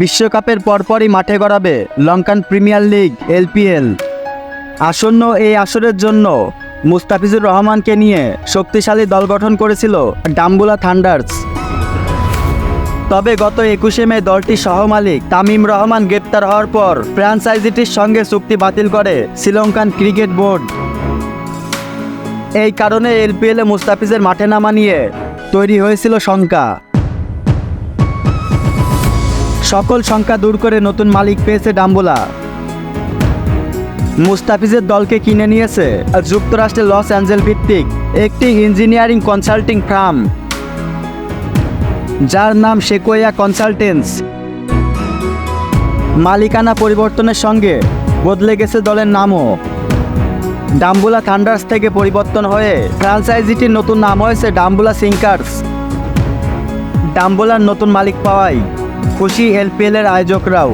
বিশ্বকাপের পরপরই মাঠে গড়াবে লঙ্কান প্রিমিয়ার লিগ এলপিএল আসন্ন এই আসরের জন্য মুস্তাফিজুর রহমানকে নিয়ে শক্তিশালী দল গঠন করেছিল ডাম্বুলা থান্ডার্স। তবে গত একুশে মে দলটির সহমালিক। তামিম রহমান গ্রেপ্তার হওয়ার পর ফ্র্যাঞ্চাইজিটির সঙ্গে চুক্তি বাতিল করে শ্রীলঙ্কান ক্রিকেট বোর্ড। এই কারণে এলপিএলে মুস্তাফিজের মাঠে নামা নিয়ে তৈরি হয়েছিল শঙ্কা। সকল শঙ্কা দূর করে নতুন মালিক পেয়েছে ডাম্বুলা। মুস্তাফিজের দলকে কিনে নিয়েছে যুক্তরাষ্ট্রের লস অ্যাঞ্জেল ভিত্তিক একটি ইঞ্জিনিয়ারিং কনসাল্টিং ফার্ম, যার নাম শেকোয়া কনসালটেন্স মালিকানা পরিবর্তনের সঙ্গে বদলে গেছে দলের নামও। ডাম্বুলা থান্ডার্স থেকে পরিবর্তন হয়ে ফ্র্যাঞ্চাইজিটির নতুন নাম হয়েছে ডাম্বুলা সিঙ্কার্স। ডাম্বুলার নতুন মালিক পাওয়ায় খুশি এলপিএলের আয়োজকরাও।